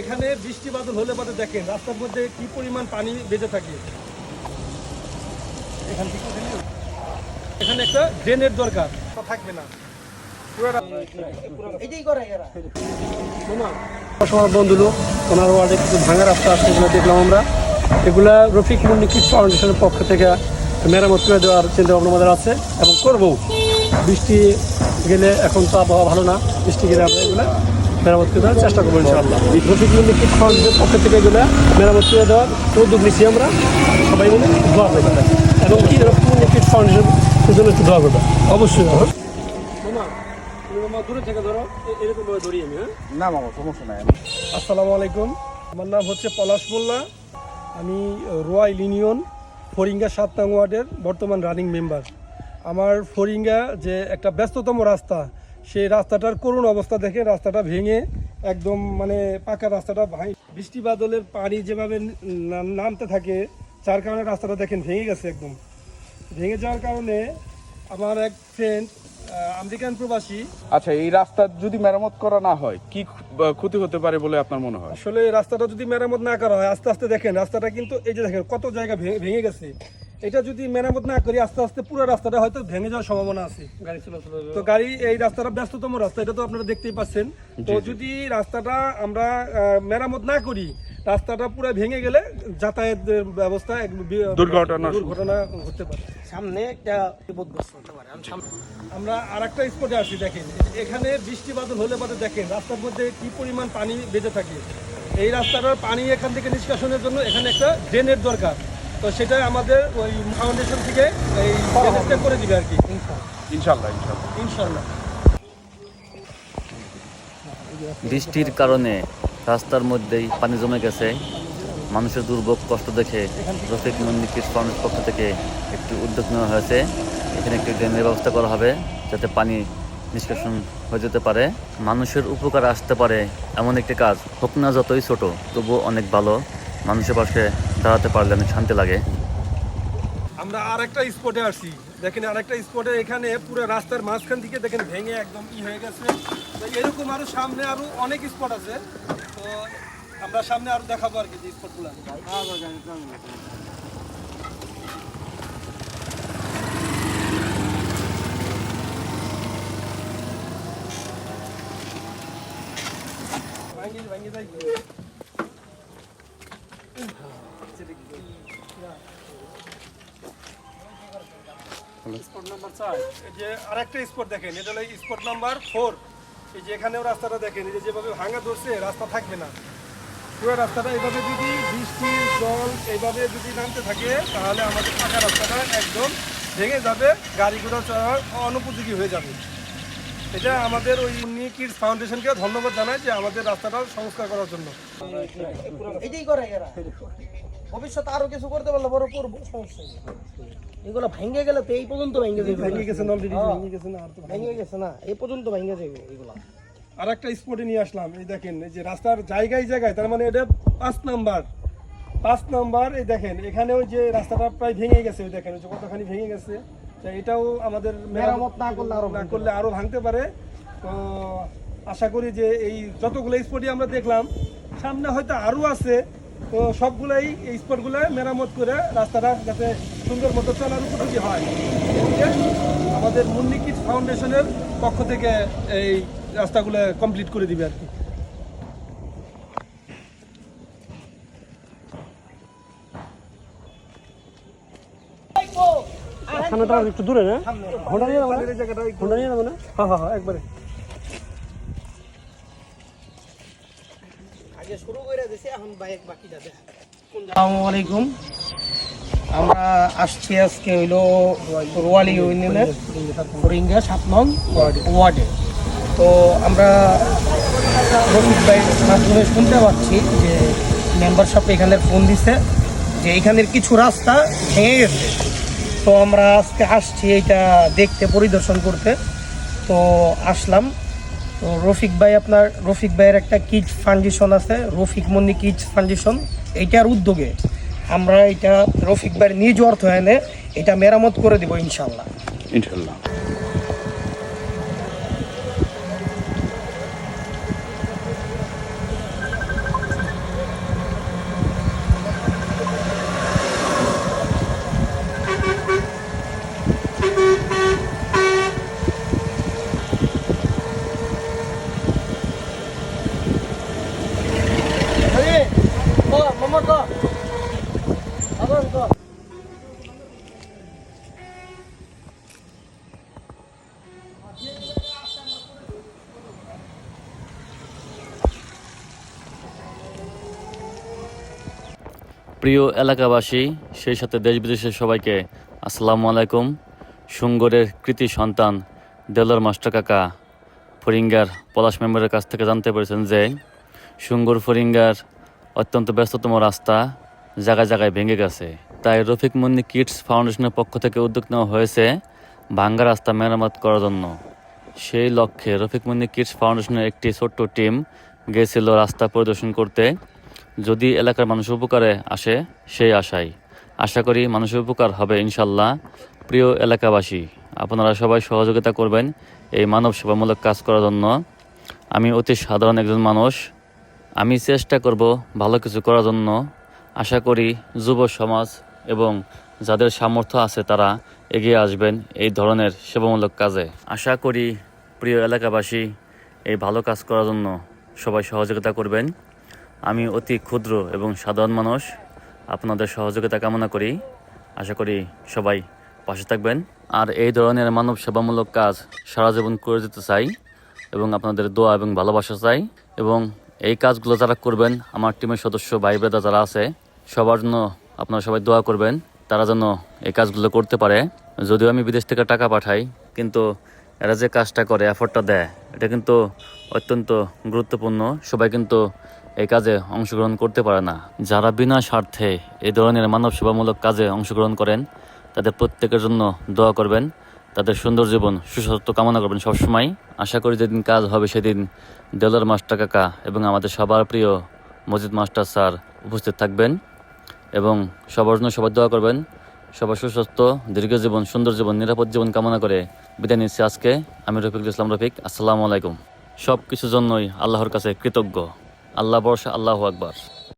এখানে বৃষ্টি বাদল হলে বাদে দেখেন রাস্তার মধ্যে কি পরিমাণ পানি বেঁচে থাকে। এখান থেকে এখানে একটা ড্রেনের দরকার। তা থাকবে না। বন্ধুলো ওনার ওয়ার্ডে কিছু ভাঙা রাস্তা আছে এগুলো দেখলাম আমরা। এগুলা রফিক ফাউন্ডেশনের পক্ষ থেকে মেরামত করে দেওয়ার চিন্তা ভাবনা আমাদের আছে এবং করব। বৃষ্টি গেলে এখন তো আবহাওয়া ভালো না বৃষ্টি গেলে আমরা এগুলো মেরামত করে দেওয়ার চেষ্টা করব ইনশাআল্লাহ। রফিক মুন্নিকিট ফাউন্ডেশনের পক্ষ থেকে এগুলো মেরামত করে দেওয়ার উদ্যোগ নিচ্ছি আমরা? সবাই মিলে দোয়া করবে এবং কি রফিক মুন্নিকিট ফাউন্ডেশনের জন্য একটু দোয়া করবে অবশ্যই। দূরে থেকে ধরো এ- এরকম ধরি আমি হ্যাঁ? না মামা সমস্যা নাই। আসসালামু আলাইকুম। আমার নাম হচ্ছে পলাশ মোল্লা। আমি রয়্যাল ইউনিয়ন ফরিঙ্গা সাত নং ওয়ার্ডের বর্তমান রানিং মেম্বার। আমার ফরিঙ্গা যে একটা ব্যস্ততম রাস্তা সেই রাস্তাটার করুণ অবস্থা দেখে রাস্তাটা ভেঙে একদম মানে পাকা রাস্তাটা ভাই বৃষ্টি বাদলের পানি যেভাবে নামতে থাকে যার কারণে রাস্তাটা দেখেন ভেঙে গেছে একদম। ভেঙে যাওয়ার কারণে আমার এক ফ্রেন্ড আমেরিকান প্রবাসী। আচ্ছা এই রাস্তা যদি মেরামত করা না হয় কি ক্ষতি হতে পারে বলে আপনার মনে হয়? আসলে রাস্তাটা যদি মেরামত না করা হয় আস্তে আস্তে দেখেন রাস্তাটা কিন্তু এই যে দেখেন কত জায়গা ভেঙে গেছে। এটা যদি মেরামত না করি আস্তে আস্তে পুরো রাস্তাটা হয়তো ভেঙে যাওয়ার সম্ভাবনা আছে। গাড়ি চলাচল তো গাড়ি এই রাস্তাটা ব্যস্ততম রাস্তা এটা তো আপনারা দেখতেই পাচ্ছেন। তো যদি রাস্তাটা আমরা মেরামত না করি রাস্তাটা পুরো ভেঙে গেলে যাতায়াতের ব্যবস্থা দুর্ঘটনা- দুর্ঘটনা ঘটতে পারে। সামনে একটা বিপদগ্রস্ত হতে পারে। আমরা আর একটা স্পটে আসি দেখেন। এখানে বৃষ্টি বাদল হলে বাদে দেখেন রাস্তার মধ্যে কি পরিমাণ পানি বেঁচে থাকে। এই রাস্তাটার পানি এখান থেকে নিষ্কাশনের জন্য এখানে একটা ড্রেনের দরকার। তো সেটা আমাদের ওই ফাউন্ডেশন থেকে এই ড্রেনেজটা করে দিবে আর কি। ইনশাল্লাহ ইনশাল্লাহ ইনশাল্লাহ বৃষ্টির কারণে রাস্তার মধ্যেই পানি জমে গেছে। মানুষের দুর্ভোগ কষ্ট দেখে রফিক মন্দির ফাউন্ডের পক্ষ থেকে একটি উদ্যোগ নেওয়া হয়েছে। এখানে একটি ড্রেনের ব্যবস্থা করা হবে যাতে পানি নিষ্কাশন হয়ে যেতে পারে। মানুষের উপকার আসতে পারে এমন একটি কাজ। হোক না যতই ছোট তবুও অনেক ভালো। মানুষের পাশে দাঁড়াতে পারলে অনেক শান্তি লাগে। আমরা আর একটা স্পটে আসি। দেখেন আর একটা স্পটে এখানে পুরো রাস্তার মাঝখান থেকে দেখেন ভেঙে একদম ই হয়ে গেছে। তো এরকম আরও সামনে আরও অনেক স্পট আছে। তো আমরা সামনে আরও দেখাবো আর কি যে স্পটগুলো ভাঙি ভাঙি যাই স্পট নাম্বার চার যে আরেকটা স্পট দেখেন এটা হলো স্পট নাম্বার ফোর। এই যে এখানেও রাস্তাটা দেখেন এই যে যেভাবে ভাঙা ধরছে রাস্তা থাকবে না। পুরো রাস্তাটা এইভাবে যদি বৃষ্টির জল এইভাবে যদি নামতে থাকে তাহলে আমাদের পাকা রাস্তাটা একদম ভেঙে যাবে গাড়ি ঘোড়া চলার অনুপযোগী হয়ে যাবে। এটা আমাদের ওই কিডস ফাউন্ডেশনকে ধন্যবাদ জানাই যে আমাদের রাস্তাটা সংস্কার করার জন্য। এটাই করে এরা ভবিষ্যতে আরও কিছু করতে পারলে বড় করব সমস্যা এগুলো ভেঙে গেলে তো এই পর্যন্ত ভেঙে যাবে। ভেঙে গেছে অলরেডি ভেঙে গেছে না আর তো ভেঙে গেছে না এই পর্যন্ত ভেঙে যাবে এগুলো। আর একটা স্পটে নিয়ে আসলাম এই দেখেন এই যে রাস্তার জায়গায় জায়গায় তার মানে এটা পাঁচ নাম্বার। পাঁচ নাম্বার এই দেখেন এখানেও যে রাস্তাটা প্রায় ভেঙে গেছে ওই দেখেন ওই যে কতখানি ভেঙে গেছে তো এটাও আমাদের মেরামত না করলে আরও না করলে আরও ভাঙতে পারে। তো আশা করি যে এই যতগুলো স্পটই আমরা দেখলাম সামনে হয়তো আরও আছে তো সবগুলাই এই স্পটগুলো মেরামত করে রাস্তাটা যাতে সুন্দর মতো চলার উপযোগী হয়। আমাদের মুন্নি কিডস ফাউন্ডেশনের পক্ষ থেকে এই রাস্তাগুলো কমপ্লিট করে দিবে আর কি। একটু দূরে না ঘণ্টা নিয়ে যাব না? ঘণ্টা নিয়ে যাব না? হ্যাঁ হ্যাঁ হ্যাঁ একবারে আগে শুরু করে দিছি এখন বাইক বাকি যাবে আসসালামু আলাইকুম। আমরা আসছি আজকে হইল রোয়ালি ইউনিয়নের ফরিঙ্গা সাত নং ওয়ার্ডে। তো আমরা রফিক ভাইয়ের মাধ্যমে শুনতে পাচ্ছি যে মেম্বারশিপ এখানে ফোন দিছে যে এখানের কিছু রাস্তা ভেঙে গেছে। তো আমরা আজকে আসছি এটা দেখতে, পরিদর্শন করতে। তো আসলাম। তো রফিক ভাই আপনার, রফিক ভাইয়ের একটা কিট ফাউন্ডেশন আছে, রফিক মন্দি কিট ফান্ডেশন এইটার উদ্যোগে আমরা এটা রফিক ভাইয়ের নিজ অর্থ এনে এটা মেরামত করে দেবো ইনশাল্লাহ ইনশাল্লাহ প্রিয় এলাকাবাসী, সেই সাথে দেশ বিদেশের সবাইকে আসসালামু আলাইকুম। সুঙ্গরের কৃতি সন্তান দেলোর মাস্টার কাকা ফরিঙ্গার পলাশ মেম্বারের কাছ থেকে জানতে পেরেছেন যে, সুঙ্গর ফরিঙ্গার অত্যন্ত ব্যস্ততম রাস্তা জায়গায় জায়গায় ভেঙে গেছে। তাই রফিক মুন্নি কিডস ফাউন্ডেশনের পক্ষ থেকে উদ্যোগ নেওয়া হয়েছে ভাঙ্গা রাস্তা মেরামত করার জন্য। সেই লক্ষ্যে রফিক মুন্নি কিডস ফাউন্ডেশনের একটি ছোট্ট টিম গেছিল রাস্তা পরিদর্শন করতে। যদি এলাকার মানুষ উপকারে আসে, সেই আশায় আশা করি মানুষের উপকার হবে ইনশাল্লাহ প্রিয় এলাকাবাসী, আপনারা সবাই সহযোগিতা করবেন এই মানব সেবামূলক কাজ করার জন্য। আমি অতি সাধারণ একজন মানুষ। আমি চেষ্টা করব ভালো কিছু করার জন্য। আশা করি যুব সমাজ এবং যাদের সামর্থ্য আছে তারা এগিয়ে আসবেন এই ধরনের সেবামূলক কাজে। আশা করি প্রিয় এলাকাবাসী, এই ভালো কাজ করার জন্য সবাই সহযোগিতা করবেন। আমি অতি ক্ষুদ্র এবং সাধারণ মানুষ। আপনাদের সহযোগিতা কামনা করি। আশা করি সবাই পাশে থাকবেন। আর এই ধরনের মানব সেবামূলক কাজ সারা জীবন করে যেতে চাই এবং আপনাদের দোয়া এবং ভালোবাসা চাই। এবং এই কাজগুলো যারা করবেন, আমার টিমের সদস্য ভাই ব্রাদা যারা আছে, সবার জন্য আপনারা সবাই দোয়া করবেন, তারা যেন এই কাজগুলো করতে পারে। যদিও আমি বিদেশ থেকে টাকা পাঠাই, কিন্তু এরা যে কাজটা করে, এফোর্টটা দেয়, এটা কিন্তু অত্যন্ত গুরুত্বপূর্ণ। সবাই কিন্তু এই কাজে অংশগ্রহণ করতে পারে না। যারা বিনা স্বার্থে এই ধরনের মানব সেবামূলক কাজে অংশগ্রহণ করেন, তাদের প্রত্যেকের জন্য দোয়া করবেন। তাদের সুন্দর জীবন, সুস্বাস্থ্য কামনা করবেন সবসময়। আশা করি যেদিন কাজ হবে সেদিন দেলোর মাস্টার কাকা এবং আমাদের সবার প্রিয় মজিদ মাস্টার স্যার উপস্থিত থাকবেন এবং সবার জন্য সবার দোয়া করবেন। সবার সুস্বাস্থ্য, দীর্ঘ জীবন, সুন্দর জীবন, নিরাপদ জীবন কামনা করে বিদায় নিচ্ছি আজকে। আমি রফিকুল ইসলাম রফিক, আসসালামু আলাইকুম। সব কিছুর জন্যই আল্লাহর কাছে কৃতজ্ঞ। আল্লাহ বর্ষা আল্লাহ আকবার।